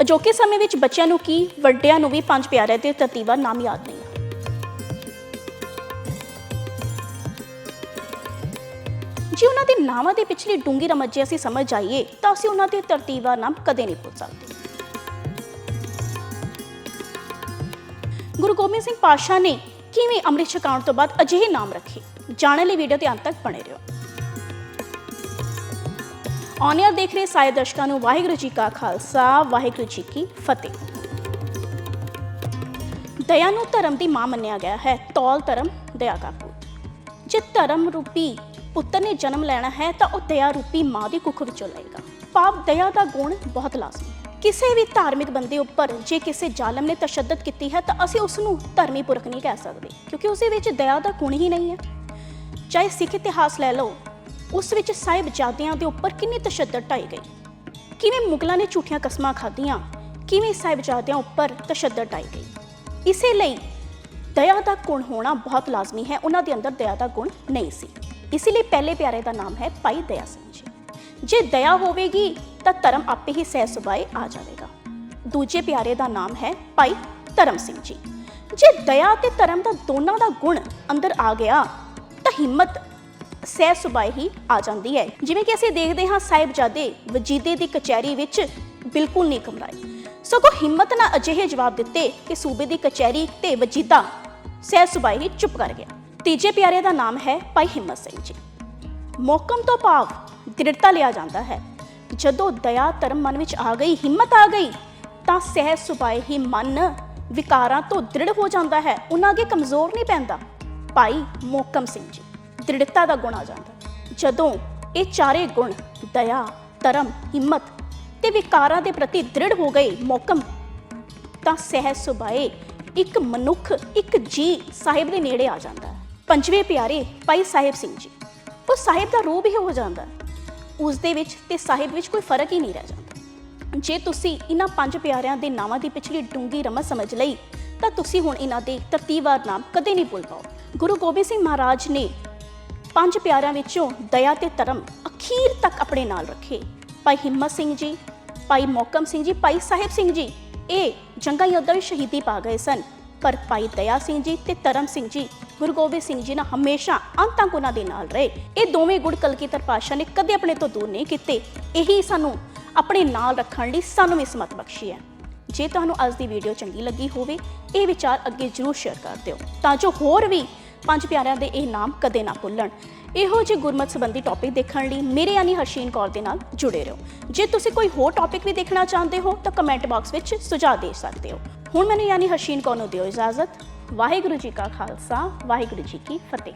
ਅਜੋਕੇ ਸਮੇਂ ਵਿੱਚ ਬੱਚਿਆਂ ਨੂੰ ਕੀ, ਵੱਡਿਆਂ ਨੂੰ ਵੀ ਪੰਜ ਪਿਆਰਿਆਂ ਦੇ ਤਰਤੀਬਾਂ ਨਾਮ ਯਾਦ ਨਹੀਂ ਆ ਜੇ ਉਹਨਾਂ ਦੇ ਨਾਵਾਂ ਦੇ ਪਿਛਲੀ ਡੂੰਗੀ ਰਮਜ ਜੇ ਅਸੀਂ ਸਮਝ ਜਾਈਏ, ਤਾਂ ਅਸੀਂ ਉਹਨਾਂ ਦੇ ਤਰਤੀਬਾਂ ਨਾਮ ਕਦੇ ਨਹੀਂ ਭੁੱਲ ਸਕਦੇ। ਗੁਰੂ ਗੋਬਿੰਦ ਸਿੰਘ ਪਾਤਸ਼ਾਹ ਨੇ ਕਿਵੇਂ ਅੰਮ੍ਰਿਤ ਛਕਾਉਣ ਤੋਂ ਬਾਅਦ ਅਜਿਹੇ ਨਾਮ ਰੱਖੇ? ਜਾਣਨ ਲਈ ਵੀਡੀਓ ਦੇ ਅੰਤ ਤੱਕ ਬਣੇ ਰਹੋ। ਔਨਰ ਦੇਖ ਰਹੇ ਸਾਰੇ ਦਰਸ਼ਕਾਂ ਨੂੰ ਵਾਹਿਗੁਰੂ ਜੀ ਕਾ ਖਾਲਸਾ, ਵਾਹਿਗੁਰੂ ਜੀ ਕੀ ਫਤਿਹ। ਦਇਆ ਨੂੰ ਧਰਮ ਦੀ ਮਾਂ ਮੰਨਿਆ ਗਿਆ ਹੈ, ਤੌਲ ਧਰਮ ਦਇਆ ਕਾ ਪੁੱਤ। ਜੇ ਧਰਮ ਰੂਪੀ ਪੁੱਤਰ ਨੇ ਜਨਮ ਲੈਣਾ ਹੈ, ਤਾਂ ਉਹ ਦਇਆ ਰੂਪੀ ਮਾਂ ਦੀ ਕੁੱਖ ਵਿੱਚੋਂ ਲਏਗਾ। ਪਾਪ ਦਇਆ ਦਾ ਗੁਣ ਬਹੁਤ ਲਾਜ਼ਮੀ ਹੈ। ਕਿਸੇ ਵੀ ਧਾਰਮਿਕ ਬੰਦੇ ਉੱਪਰ ਜੇ ਕਿਸੇ ਜ਼ਾਲਮ ਨੇ ਤਸ਼ੱਦਦ ਕੀਤੀ ਹੈ, ਤਾਂ ਅਸੀਂ ਉਸ ਨੂੰ ਧਰਮੀ ਪੁਰਖ ਨਹੀਂ ਕਹਿ ਸਕਦੇ, ਕਿਉਂਕਿ ਉਸ ਦੇ ਵਿੱਚ ਦਇਆ ਦਾ ਗੁਣ ਹੀ ਨਹੀਂ ਹੈ। ਚਾਹੇ ਸਿੱਖ ਇਤਿਹਾਸ ਲੈ ਲਓ ਉਸ ਵਿੱਚ ਸਾਹਿਬਜ਼ਾਦਿਆਂ ਦੇ ਉੱਪਰ ਕਿੰਨੀ ਤਸ਼ੱਦਦ ਢਾਈ ਗਈ? ਕਿਵੇਂ ਮੁਗਲਾਂ ਨੇ ਝੂਠੀਆਂ ਕਸਮਾਂ ਖਾਧੀਆਂ? ਕਿਵੇਂ ਸਾਹਿਬਜ਼ਾਦਿਆਂ ਉੱਪਰ ਤਸ਼ੱਦਦ ਢਾਈ ਗਈ? ਇਸੇ ਲਈ ਦਇਆ ਦਾ ਗੁਣ ਹੋਣਾ ਬਹੁਤ ਲਾਜ਼ਮੀ ਹੈ, ਉਹਨਾਂ ਦੇ ਅੰਦਰ ਦਇਆ ਦਾ ਗੁਣ ਨਹੀਂ ਸੀ। ਇਸ ਲਈ ਪਹਿਲੇ ਪਿਆਰੇ ਦਾ ਨਾਮ ਹੈ ਭਾਈ ਦਇਆ ਸਿੰਘ ਜੀ। ਜੇ ਦਇਆ ਹੋਵੇਗੀ, ਤਾਂ ਧਰਮ ਆਪੇ ਹੀ ਸਹਿ ਸੁਭਾਏ ਆ ਜਾਵੇਗਾ। ਦੂਜੇ ਪਿਆਰੇ ਦਾ ਨਾਮ ਹੈ ਭਾਈ ਧਰਮ ਸਿੰਘ ਜੀ। ਜੇ ਦਇਆ ਤੇ ਧਰਮ ਦਾ ਦੋਨਾਂ ਦਾ ਗੁਣ ਅੰਦਰ ਆ ਗਿਆ, ਤਾਂ ਹਿੰਮਤ ਸਹਿ ਸੁਭਾਏ ਹੀ ਆ ਜਾਂਦੀ ਹੈ। ਜਿਵੇਂ ਕਿ ਅਸੀਂ ਦੇਖਦੇ ਹਾਂ ਸਾਹਿਬਜ਼ਾਦੇ ਵਜੀਦੇ ਦੀ ਕਚਹਿਰੀ ਵਿੱਚ ਬਿਲਕੁਲ ਨਹੀਂ ਘਬਰਾਏ ਸਗੋਂ ਹਿੰਮਤ ਨਾਲ ਅਜਿਹੇ ਜਵਾਬ ਦਿੱਤੇ ਕਿ ਸੂਬੇ ਦੀ ਕਚਹਿਰੀ ਤੇ ਵਜੀਦਾ ਸਹਿ ਸੁਭਾਏ ਹੀ ਚੁੱਪ ਕਰ ਗਿਆ। ਤੀਜੇ ਪਿਆਰੇ ਦਾ ਨਾਮ ਹੈ ਭਾਈ ਹਿੰਮਤ ਸਿੰਘ ਜੀ। ਮੌਕਮ ਤੋਂ ਭਾਵ ਦ੍ਰਿੜਤਾ ਲਿਆ ਜਾਂਦਾ ਹੈ। ਜਦੋਂ ਦਇਆ ਧਰਮ ਮਨ ਵਿੱਚ ਆ ਗਈ, ਹਿੰਮਤ ਆ ਗਈ, ਤਾਂ ਸਹਿ ਸੁਭਾਏ ਹੀ ਮਨ ਵਿਕਾਰਾਂ ਤੋਂ ਦ੍ਰਿੜ ਹੋ ਜਾਂਦਾ ਹੈ। ਉਹਨਾਂ ਅੱਗੇ ਕਮਜ਼ੋਰ ਨਹੀਂ ਪੈਂਦਾ। ਭਾਈ ਮੋਕਮ ਸਿੰਘ ਜੀ। ਦ੍ਰਿੜਤਾ ਦਾ ਗੁਣ ਆ ਜਾਂਦਾ। ਜਦੋਂ ਇਹ ਚਾਰੇ ਗੁਣ, ਦਇਆ, ਧਰਮ, ਹਿੰਮਤ ਤੇ ਵਿਕਾਰਾਂ ਦੇ ਪ੍ਰਤੀ ਦ੍ਰਿੜ ਹੋ ਗਏ ਮੌਕਮ, ਤਾਂ ਸਹਿਜ ਸੁਭਾਏ ਇੱਕ ਮਨੁੱਖ, ਇੱਕ ਜੀ ਸਾਹਿਬ ਦੇ ਨੇੜੇ ਆ ਜਾਂਦਾ ਹੈ। ਪੰਜਵੇਂ ਪਿਆਰੇ ਭਾਈ ਸਾਹਿਬ ਸਿੰਘ ਜੀ, ਉਹ ਸਾਹਿਬ ਦਾ ਰੂਪ ਹੀ ਹੋ ਜਾਂਦਾ ਹੈ। ਉਸ ਦੇ ਵਿੱਚ ਤੇ ਸਾਹਿਬ ਵਿੱਚ ਕੋਈ ਫ਼ਰਕ ਹੀ ਨਹੀਂ ਰਹਿ ਜਾਂਦਾ। ਜੇ ਤੁਸੀਂ ਇਹਨਾਂ ਪੰਜ ਪਿਆਰਿਆਂ ਦੇ ਨਾਵਾਂ ਦੀ ਪਿਛਲੀ ਡੂੰਗੀ ਰਮਤ ਸਮਝ ਲਈ, ਤਾਂ ਤੁਸੀਂ ਹੁਣ ਇਹਨਾਂ ਦੇ ਤਰਤੀਬਵਾਰ ਨਾਮ ਕਦੇ ਨਹੀਂ ਭੁੱਲ ਪਾਓ। ਗੁਰੂ ਗੋਬਿੰਦ ਸਿੰਘ ਮਹਾਰਾਜ ਨੇ ਪੰਜ ਪਿਆਰਿਆਂ ਵਿੱਚੋਂ ਦਇਆ ਤੇ ਧਰਮ ਅਖੀਰ ਤੱਕ ਆਪਣੇ ਨਾਲ ਰੱਖੇ। ਭਾਈ ਹਿੰਮਤ ਸਿੰਘ ਜੀ, ਭਾਈ ਮੋਕਮ ਸਿੰਘ ਜੀ, ਭਾਈ ਸਾਹਿਬ ਸਿੰਘ ਜੀ, ਇਹ ਜੰਗਾਂ ਯੋਧਾ ਵਿੱਚ ਸ਼ਹੀਦੀ ਪਾ ਗਏ ਸਨ। ਪਰ ਭਾਈ ਦਇਆ ਸਿੰਘ ਜੀ ਤੇ ਧਰਮ ਸਿੰਘ ਜੀ, ਗੁਰੂ ਗੋਬਿੰਦ ਸਿੰਘ ਜੀ ਨਾਲ ਹਮੇਸ਼ਾ ਅੰਤ ਤੱਕ ਉਹਨਾਂ ਦੇ ਨਾਲ ਰਹੇ। ਇਹ ਦੋਵੇਂ ਗੁਣ ਕਲਗੀਧਰ ਪਾਤਸ਼ਾਹ ਨੇ ਕਦੇ ਆਪਣੇ ਤੋਂ ਦੂਰ ਨਹੀਂ ਕੀਤੇ। ਇਹੀ ਸਾਨੂੰ ਆਪਣੇ ਨਾਲ ਰੱਖਣ ਲਈ ਸਾਨੂੰ ਵੀ ਸਮਤ ਬਖਸ਼ੀ ਹੈ। ਜੇ ਤੁਹਾਨੂੰ ਅੱਜ ਦੀ ਵੀਡੀਓ ਚੰਗੀ ਲੱਗੀ ਹੋਵੇ, ਇਹ ਵਿਚਾਰ ਅੱਗੇ ਜਰੂਰ ਸ਼ੇਅਰ ਕਰ ਦਿਓ। ਤਾਂ ਜੋ ਹੋਰ ਵੀ ਪੰਜ ਪਿਆਰਿਆਂ ਦੇ ਇਹ ਨਾਮ ਕਦੇ ਨਾ ਭੁੱਲਣ। ਇਹੋ ਜਿਹੇ ਗੁਰਮਤ ਸੰਬੰਧੀ ਟੌਪਿਕ ਦੇਖਣ ਲਈ ਮੇਰੇ ਯਾਨੀ ਹਰਸ਼ੀਨ ਕੌਰ ਦੇ ਨਾਲ ਜੁੜੇ ਰਹੋ। ਜੇ ਤੁਸੀਂ ਕੋਈ ਹੋਰ ਟੌਪਿਕ ਵੀ ਦੇਖਣਾ ਚਾਹੁੰਦੇ ਹੋ, ਤਾਂ ਕਮੈਂਟ ਬਾਕਸ ਵਿੱਚ ਸੁਝਾਅ ਦੇ ਸਕਦੇ ਹੋ। ਹੁਣ ਮੈਨੂੰ ਯਾਨੀ ਹਰਸ਼ੀਨ ਕੌਰ ਨੂੰ ਦਿਓ ਇਜਾਜ਼ਤ। ਵਾਹਿਗੁਰੂ ਜੀ ਕਾ ਖਾਲਸਾ, ਵਾਹਿਗੁਰੂ ਜੀ ਕੀ ਫਤਿਹ।